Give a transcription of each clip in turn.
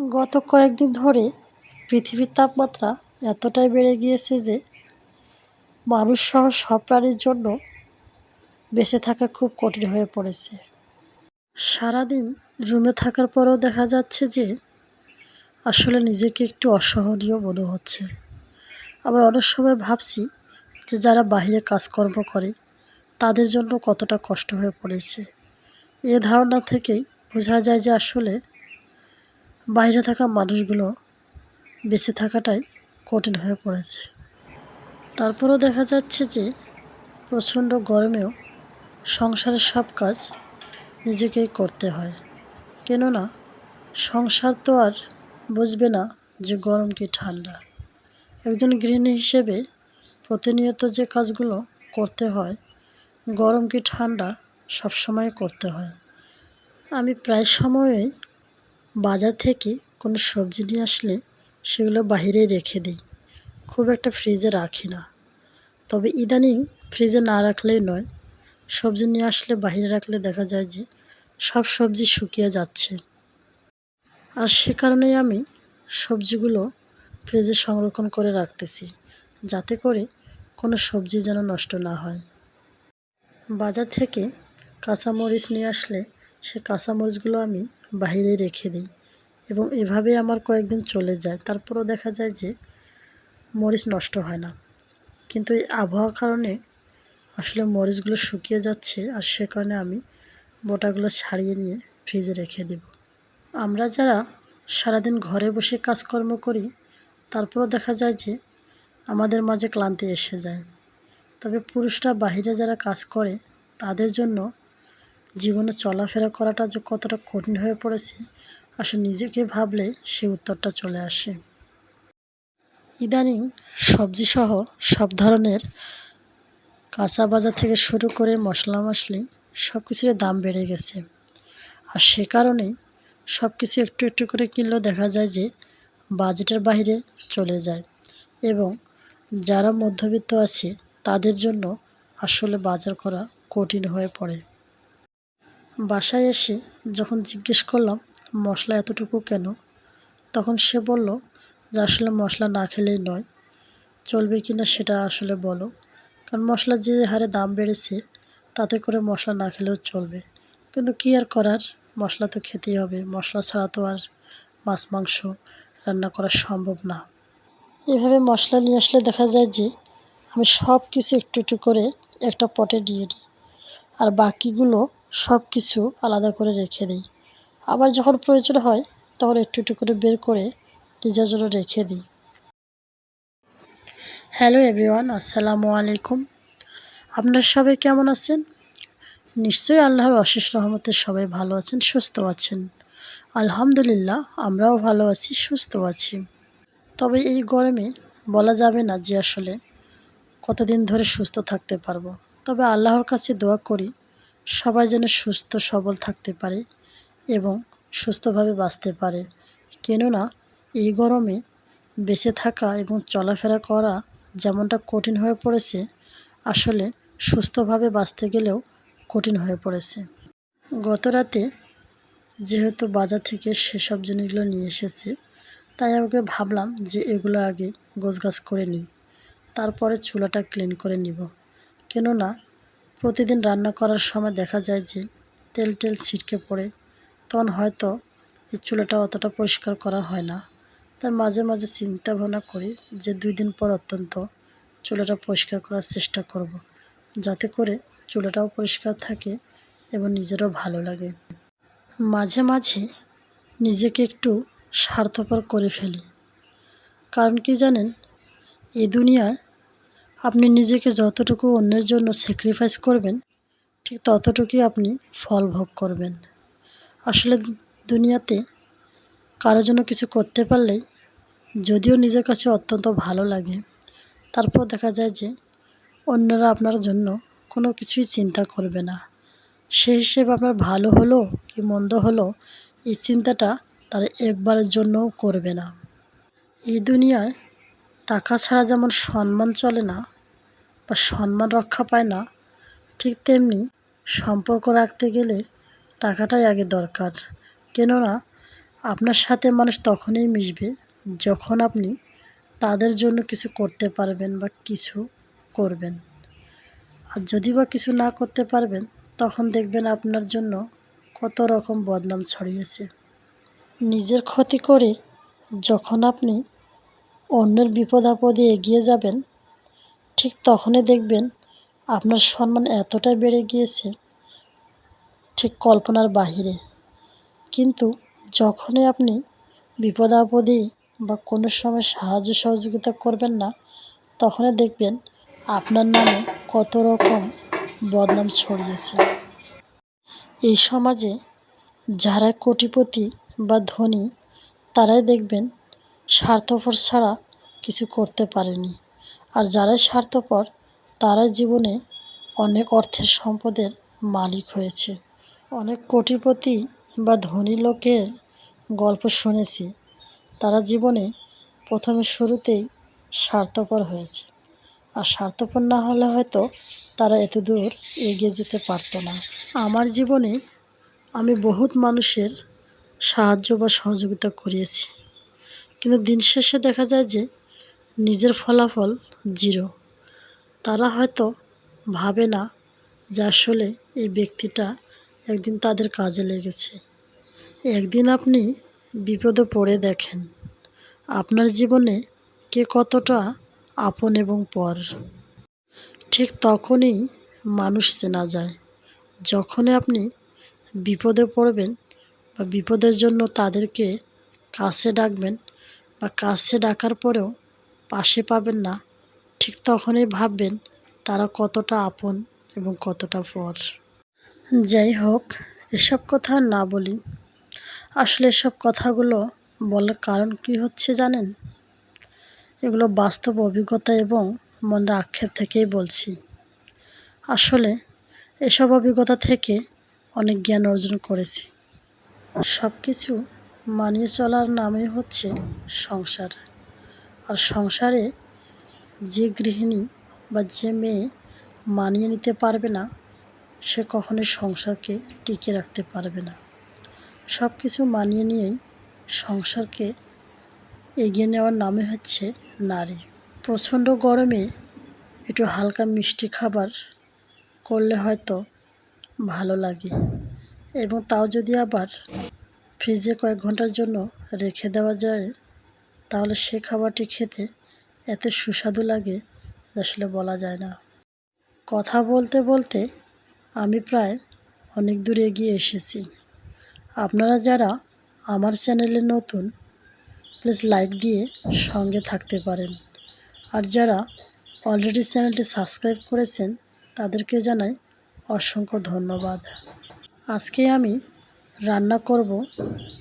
গত কয়েকদিন ধরে পৃথিবীর তাপমাত্রা এতটাই বেড়ে গিয়েছে যে মানুষ সহ সব প্রাণীর জন্য বেঁচে থাকা খুব কঠিন হয়ে পড়েছে। সারাদিন রুমে থাকার পরেও দেখা যাচ্ছে যে আসলে নিজেকে একটু অসহনীয় মনে হচ্ছে। আবার অনেক সময় ভাবছি যে যারা বাহিরে কাজকর্ম করে, তাদের জন্য কতটা কষ্ট হয়ে পড়েছে। এ ধারণা থেকেই বোঝা যায় যে আসলে বাইরে থাকা মানুষগুলো বেঁচে থাকাটাই কঠিন হয়ে পড়েছে। তারপরেও দেখা যাচ্ছে যে প্রচণ্ড গরমেও সংসারের সব কাজ নিজেকেই করতে হয়। কেননা সংসার তো আর বুঝবে না যে গরম কি ঠান্ডা। একজন গৃহিণী হিসেবে প্রতিনিয়ত যে কাজগুলো করতে হয়, গরম কি ঠান্ডা সবসময় করতে হয়। আমি প্রায় সময়ই বাজার থেকে কোনো সবজি নিয়ে আসলে সেগুলো বাহিরেই রেখে দিই। খুব একটা ফ্রিজে রাখি না। তবে ইদানিং ফ্রিজে না রাখলেই নয়, সবজি নিয়ে আসলে বাহিরে রাখলে দেখা যায় যে সব সবজি শুকিয়ে যাচ্ছে। আর সে কারণেই আমি সবজিগুলো ফ্রিজে সংরক্ষণ করে রাখতেছি, যাতে করে কোনো সবজি যেন নষ্ট না হয়। বাজার থেকে কাঁচামরিচ নিয়ে আসলে সে কাঁচামরিচগুলো আমি বাহিরে রেখে দিই এবং এভাবে আমার কয়েকদিন চলে যায়। তারপরেও দেখা যায় যে মরিচ নষ্ট হয় না। কিন্তু এই আবহাওয়ার কারণে আসলে মরিচগুলো শুকিয়ে যাচ্ছে আর সে কারণে আমি বোটাগুলো ছাড়িয়ে নিয়ে ফ্রিজে রেখে দেব। আমরা যারা সারাদিন ঘরে বসে কাজকর্ম করি, তারপরও দেখা যায় যে আমাদের মাঝে ক্লান্তি এসে যায়। তবে পুরুষরা বাহিরে যারা কাজ করে, তাদের জন্য জীবনে চলাফেরা করাটা যে কতটা কঠিন হয়ে পড়েছে, আসলে নিজেকে ভাবলে সে উত্তরটা চলে আসে। ইদানিং সবজিসহ সব ধরনের কাঁচা বাজার থেকে শুরু করে মশলা মশলি সব কিছুর দাম বেড়ে গেছে। আর সে কারণেই সব কিছু একটু একটু করে কিনলেও দেখা যায় যে বাজেটের বাইরে চলে যায় এবং যারা মধ্যবিত্ত আছে তাদের জন্য আসলে বাজার করা কঠিন হয়ে পড়ে। বাসায় এসে যখন জিজ্ঞেস করলাম, মশলা এতটুকু কেন? তখন সে বলল, যে আসলে মশলা না খেলেই নয়। চলবে কি না সেটা আসলে বলো। কারণ মশলা যে হারে দাম বেড়েছে, তাতে করে মশলা না খেলেও চলবে। কিন্তু কী আর করার? মশলা তো খেতেই হবে। মশলা ছাড়া তো আর মাছ, মাংস রান্না করা সম্ভব না। এভাবে মশলা নিয়ে আসলে দেখা যায় যে, আমি সব কিছু একটু একটু করে একটা পটে দিয়ে দিই আর বাকিগুলো সব কিছু আলাদা করে রেখে দিই। আবার যখন প্রয়োজন হয়, তখন একটু একটু করে বের করে নিজের জন্য রেখে দিই। হ্যালো এভরিওয়ান, আসসালামু আলাইকুম। আপনার সবাই কেমন আছেন? নিশ্চয়ই আল্লাহর অশেষ রহমতে সবাই ভালো আছেন, সুস্থ আছেন। আলহামদুলিল্লাহ, আমরাও ভালো আছি, সুস্থ আছি। তবে এই গরমে বলা যাবে না যে আসলে কতদিন ধরে সুস্থ থাকতে পারব। তবে আল্লাহর কাছে দোয়া করি সবাই যেন সুস্থ, সবল থাকতে পারে এবং সুস্থভাবে বাঁচতে পারে। কেননা, এই গরমে বেঁচে থাকা এবং চলাফেরা করা যেমনটা কঠিন হয়ে পড়েছে, আসলে সুস্থভাবে বাঁচতে গেলেও কঠিন হয়ে পড়েছে। গত রাতে যেহেতু বাজার থেকে সেসব জিনিসগুলো নিয়ে এসেছে, তাই আমাকে ভাবলাম যে এগুলো আগে গোছগাছ করে নিই, তারপরে চুলাটা ক্লিন করে নিব। কেননা প্রতিদিন রান্না করার সময় দেখা যায় যে তেল টেল ছিটকে পড়ে। তখন হয়তো এই চুলাটা অতটা পরিষ্কার করা হয় না। তাই মাঝে মাঝে চিন্তা ভাবনা করি যে দুই দিন পর অত্যন্ত চুলাটা পরিষ্কার করার চেষ্টা করব। যাতে করে চুলাটাও পরিষ্কার থাকে এবং নিজেরও ভালো লাগে। মাঝে মাঝে নিজেকে একটু স্বার্থপর করে ফেলি। কারণ কি জানেন? এই দুনিয়ায় আপনি নিজেকে যতটুকু অন্যের জন্য স্যাক্রিফাইস করবেন, ঠিক ততটুকুই আপনি ফল ভোগ করবেন। আসলে দুনিয়াতে কারোর জন্য কিছু করতে পারলেই যদিও নিজের কাছে অত্যন্ত ভালো লাগে, তারপর দেখা যায় যে অন্যরা আপনার জন্য কোনো কিছুই চিন্তা করবে না। সে হিসেবে আপনার ভালো হলো কি মন্দ হলো, এই চিন্তাটা তারা একবারের জন্যও করবে না। এই দুনিয়ায় টাকা ছাড়া যেমন সম্মান চলে না বা সম্মান রক্ষা পায় না, ঠিক তেমনি সম্পর্ক রাখতে গেলে টাকাটাই আগে দরকার। কেননা, আপনার সাথে মানুষ তখনই মিশবে যখন আপনি তাদের জন্য কিছু করতে পারবেন বা কিছু করবেন। আর যদি বা কিছু না করতে পারবেন, তখন দেখবেন আপনার জন্য কত রকম বদনাম ছড়িয়েছে। নিজের ক্ষতি করে যখন আপনি অন্যের বিপদ আপদে এগিয়ে যাবেন, ঠিক তখনই দেখবেন আপনার সম্মান এতটাই বেড়ে গিয়েছে, ঠিক কল্পনার বাহিরে। কিন্তু যখনই আপনি বিপদ আপদে বা কোনো সময় সাহায্য সহযোগিতা করবেন না, তখনই দেখবেন আপনার নামে কত রকম বদনাম ছড়িয়েছে। এই সমাজে যারা কোটিপতি বা ধনী, তারাই দেখবেন স্বার্থপর ছাড়া কিছু করতে পারেনি। আর যারাই স্বার্থপর, তারাই জীবনে অনেক অর্থের সম্পদের মালিক হয়েছে। অনেক কোটিপতি বা ধনী লোকের গল্প শুনেছি। তারা জীবনে প্রথমে শুরুতেই স্বার্থপর হয়েছে। আর স্বার্থপর না হলে হয়তো তারা এত দূর এগিয়ে যেতে পারতো না। আমার জীবনে আমি বহুত মানুষের সাহায্য বা সহযোগিতা করিয়েছি কিন্তু দিন শেষে দেখা যায় যে নিজের ফলাফল জিরো। তারা হয়তো ভাবে না যে আসলে এই ব্যক্তিটা একদিন তাদের কাজে লেগেছে। একদিন আপনি বিপদে পড়ে দেখেন আপনার জীবনে কে কতটা আপন এবং পর। ঠিক তখনই মানুষ চেনা যায়, যখনই আপনি বিপদে পড়বেন বা বিপদের জন্য তাদেরকে কাছে ডাকবেন বা কাছে ডাকার পরেও পাশে পাবেন না, ঠিক তখনই ভাববেন তারা কতটা আপন এবং কতটা পর যাই হোক, এসব কথা না বলি। আসলে এসব কথাগুলো বলার কারণ কি হচ্ছে জানেন? এগুলো বাস্তব অভিজ্ঞতা এবং মনের আক্ষেপ থেকেই বলছি। আসলে এসব অভিজ্ঞতা থেকে অনেক জ্ঞান অর্জন করেছি। সব কিছু মানিয়ে চলার নামই হচ্ছে সংসার। আর সংসারে যে গৃহিণী বা যে মেয়ে মানিয়ে নিতে পারবে না, সে কখনোই সংসারকে টিকে রাখতে পারবে না। সব কিছু মানিয়ে নিয়েই সংসারকে এগিয়ে নেওয়ার নামে হচ্ছে নারী। প্রচণ্ড গরমে একটু হালকা মিষ্টি খাবার করলে হয়তো ভালো লাগে। এবং তাও যদি আবার ফ্রিজে কয়েক ঘণ্টার জন্য রেখে দেওয়া যায়, তাহলে সে খাবারটি খেতে এত সুস্বাদু লাগে আসলে বলা যায় না। কথা বলতে বলতে আমি প্রায় অনেক দূর এগিয়ে এসেছি। আপনারা যারা আমার চ্যানেলে নতুন প্লিজ লাইক দিয়ে সঙ্গে থাকতে পারেন। আর যারা অলরেডি চ্যানেলটি সাবস্ক্রাইব করেছেন, তাদেরকে জানাই অসংখ্য ধন্যবাদ। আজকে আমি রান্না করব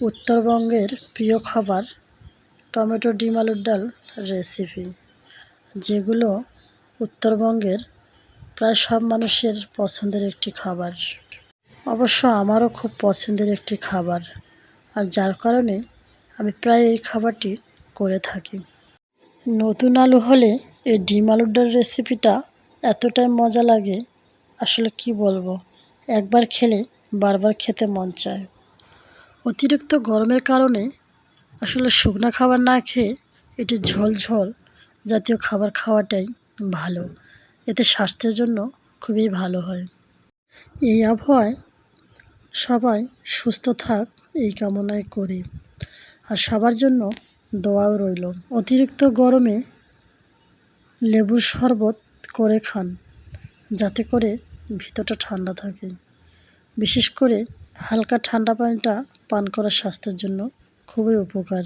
উত্তরবঙ্গের প্রিয় খাবার টমেটো ডিম আলুর ডাল রেসিপি যেগুলো উত্তরবঙ্গের প্রায় সব মানুষের পছন্দের একটি খাবার। অবশ্য আমারও খুব পছন্দের একটি খাবার, আর যার কারণে আমি প্রায় এই খাবারটি করে থাকি। নতুন আলু হলে এই ডিম আলুর ডাল রেসিপিটা এতটাই মজা লাগে, আসলে কি বলব? একবার খেলে বারবার খেতে মন চায়। অতিরিক্ত গরমের কারণে আসলে শুকনো খাবার না খেয়ে এটি ঝোল ঝোল জাতীয় খাবার খাওয়াটাই ভালো। এতে স্বাস্থ্যের জন্য খুবই ভালো হয়। এই আবহাওয়ায় সবাই সুস্থ থাক এই কামনায় করি। আর সবার জন্য দোয়াও রইল। অতিরিক্ত গরমে লেবুর শরবত করে খান, যাতে করে ভিতরটা ঠান্ডা থাকে। বিশেষ করে হালকা ঠান্ডা পানিটা পান করা স্বাস্থ্যের জন্য খুবই উপকার।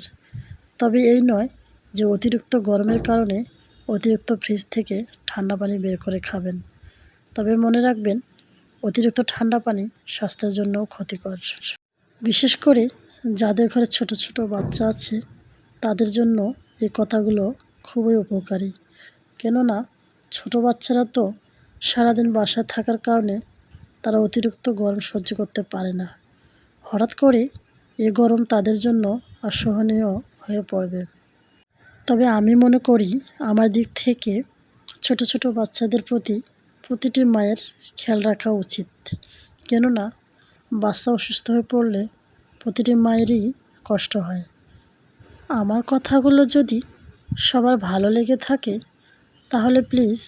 তবে এই নয় যে অতিরিক্ত গরমের কারণে অতিরিক্ত ফ্রিজ থেকে ঠান্ডা পানি বের করে খাবেন। তবে মনে রাখবেন, অতিরিক্ত ঠান্ডা পানি স্বাস্থ্যের জন্যও ক্ষতিকর। বিশেষ করে যাদের ঘরে ছোট ছোট বাচ্চা আছে, তাদের জন্য এই কথাগুলো খুবই উপকারী। কেননা ছোট বাচ্চারা তো সারাদিন বাসায় থাকার কারণে তারা অতিরিক্ত গরম সহ্য করতে পারে না। হঠাৎ করে এ গরম তাদের জন্য অসহনীয় হয়ে পড়বে। তবে আমি মনে করি, আমার দিক থেকে ছোট ছোট বাচ্চাদের প্রতি প্রতিটি মায়ের খেয়াল রাখা উচিত। কেননা, বাচ্চা অসুস্থ হয়ে পড়লে প্রতিটি মায়েরই কষ্ট হয়। আমার কথাগুলো যদি সবার ভালো লেগে থাকে, তাহলে প্লিজ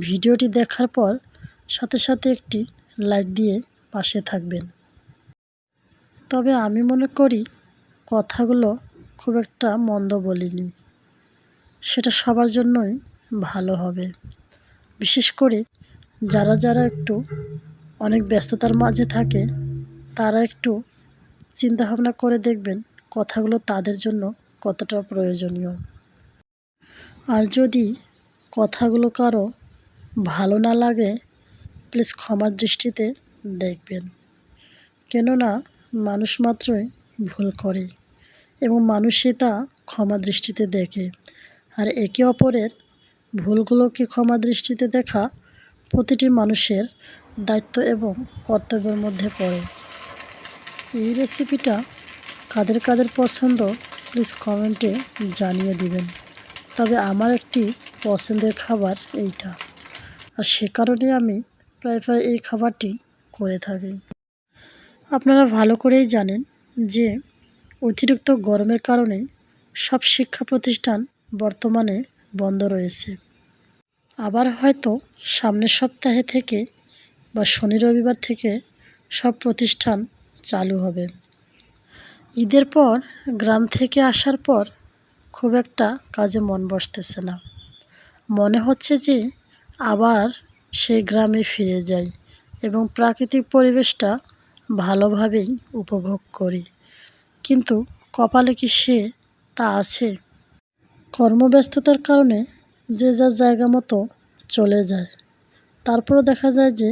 ভিডিওটি দেখার পর সাথে সাথে একটি লাইক দিয়ে পাশে থাকবেন। তবে আমি মনে করি কথাগুলো খুব একটা মন্দ বলিনি। সেটা সবার জন্যই ভালো হবে। বিশেষ করে যারা যারা একটু অনেক ব্যস্ততার মাঝে থাকে, তারা একটু চিন্তাভাবনা করে দেখবেন কথাগুলো তাদের জন্য কতটা প্রয়োজনীয়। আর যদি কথাগুলো কারও ভালো না লাগে প্লিজ ক্ষমার দৃষ্টিতে দেখবেন। কেননা মানুষ মাত্রই ভুল করে এবং মানুষই তা ক্ষমা দৃষ্টিতে দেখে। আর একে অপরের ভুলগুলোকে ক্ষমা দৃষ্টিতে দেখা প্রতিটি মানুষের দায়িত্ব এবং কর্তব্যের মধ্যে পড়ে। এই রেসিপিটা কাদের কাদের পছন্দ প্লিজ কমেন্টে জানিয়ে দিবেন। তবে আমার একটি পছন্দের খাবার এইটা। আর সে কারণে আমি প্রায় প্রায় এই খাবারটি করে থাকি আপনারা ভালো করেই জানেন যে অতিরিক্ত গরমের কারণে সব শিক্ষা প্রতিষ্ঠান বর্তমানে বন্ধ রয়েছে। আবার হয়তো সামনের সপ্তাহে থেকে বা শনি রবিবার থেকে সব প্রতিষ্ঠান চালু হবে। ঈদের পর, গ্রাম থেকে আসার পর খুব একটা কাজে মন বসতেছে না। মনে হচ্ছে যে আবার সেই গ্রামে ফিরে যাই এবং প্রাকৃতিক পরিবেশটা ভালোভাবেই উপভোগ করি। কিন্তু কপালে কি সে তা আছে? কর্মব্যস্ততার কারণে যে যার জায়গা মতো চলে যায়। তারপরও দেখা যায় যে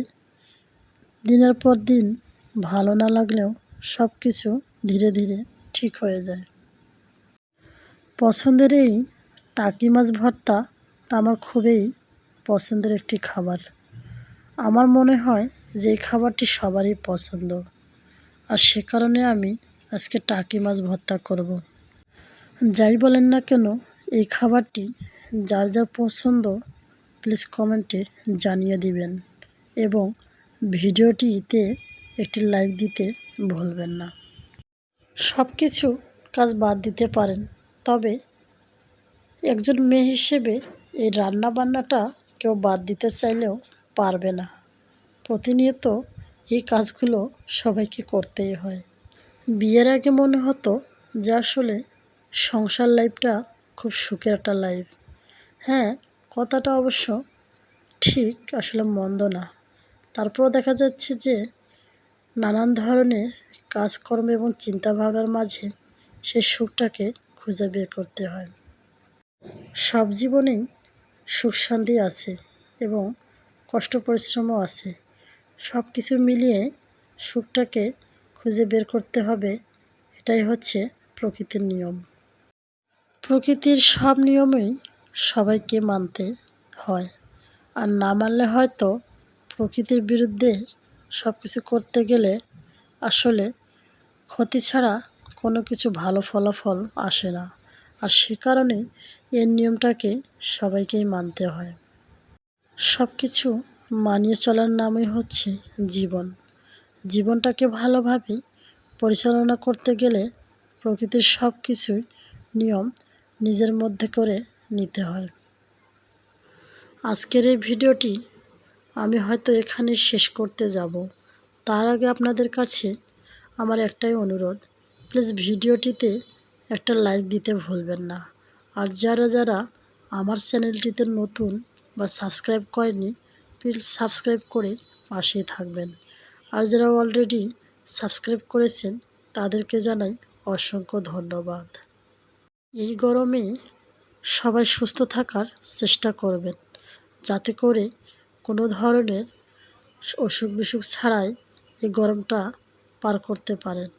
দিনের পর দিন ভালো না লাগলেও সব কিছু ধীরে ধীরে ঠিক হয়ে যায়। পছন্দের এই টাকি মাছ ভর্তা আমার খুবই পছন্দের একটি খাবার। আমার মনে হয় যে এই খাবারটি সবারই পছন্দ। আর সে কারণে আমি আজকে টাকি মাছ ভর্তা করব। যাই বলেন না কেন, এই খাবারটি যার যার পছন্দ প্লিজ কমেন্টে জানিয়ে দিবেন এবং ভিডিওটিতে একটি লাইক দিতে ভুলবেন না। সব কিছু কাজ বাদ দিতে পারেন, তবে একজন মেয়ে হিসেবে এই রান্না বান্নাটা কেউ বাদ দিতে চাইলেও পারবে না। প্রতিনিয়ত এই কাজগুলো সবাইকে করতেই হয়। বিয়ের আগে মনে হতো যে আসলে সংসার লাইফটা খুব সুখের একটা লাইফ। হ্যাঁ কথাটা অবশ্য ঠিক, আসলে মন্দ না। তারপরও দেখা যাচ্ছে যে নানান ধরনের কাজকর্ম এবং চিন্তাভাবনার মাঝে সেই সুখটাকে খুঁজে বের করতে হয়। সব জীবনেই সুখ শান্তি আছে এবং কষ্ট পরিশ্রমও আছে। সব কিছু মিলিয়ে সুখটাকে খুঁজে বের করতে হবে, এটাই হচ্ছে প্রকৃতির নিয়ম। প্রকৃতির সব নিয়মেই সবাইকে মানতে হয়। আর না মানলে হয়তো প্রকৃতির বিরুদ্ধে সব কিছু করতে গেলে আসলে ক্ষতি ছাড়া কোনো কিছু ভালো ফলাফল আসে না। আর সে কারণে এর নিয়মটাকে সবাইকেই মানতে হয়। সব কিছু মানিয়ে চলার নামই হচ্ছে জীবন। জীবনটাকে ভালোভাবে পরিচালনা করতে গেলে প্রকৃতির সব কিছুই নিয়ম নিজের মধ্যে করে নিতে হয়। আজকের এই ভিডিওটি আমি হয়তো এখানে শেষ করতে যাব। তার আগে আপনাদের কাছে আমার একটাই অনুরোধ, প্লিজ ভিডিওটিতে একটা লাইক দিতে ভুলবেন না। আর যারা যারা আমার চ্যানেলটিতে নতুন বা সাবস্ক্রাইব করেনি প্লিজ সাবস্ক্রাইব করে পাশেই থাকবেন। আর যারা অলরেডি সাবস্ক্রাইব করেছেন, তাদেরকে জানাই অসংখ্য ধন্যবাদ। এই গরমে সবাই সুস্থ থাকার চেষ্টা করবেন, যাতে করে কোনো ধরনের অসুখ বিসুখ ছাড়াই এই গরমটা পার করতে পারেন।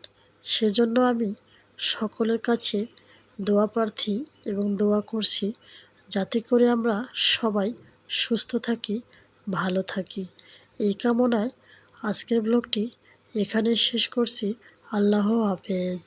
সেজন্য আমি সকলের কাছে দোয়া প্রার্থী এবং দোয়া করছি যাতে করে আমরা সবাই সুস্থ থাকি, ভালো থাকি। এই কামনায় আজকের ব্লগটি এখানে শেষ করছি। আল্লাহ হাফেজ।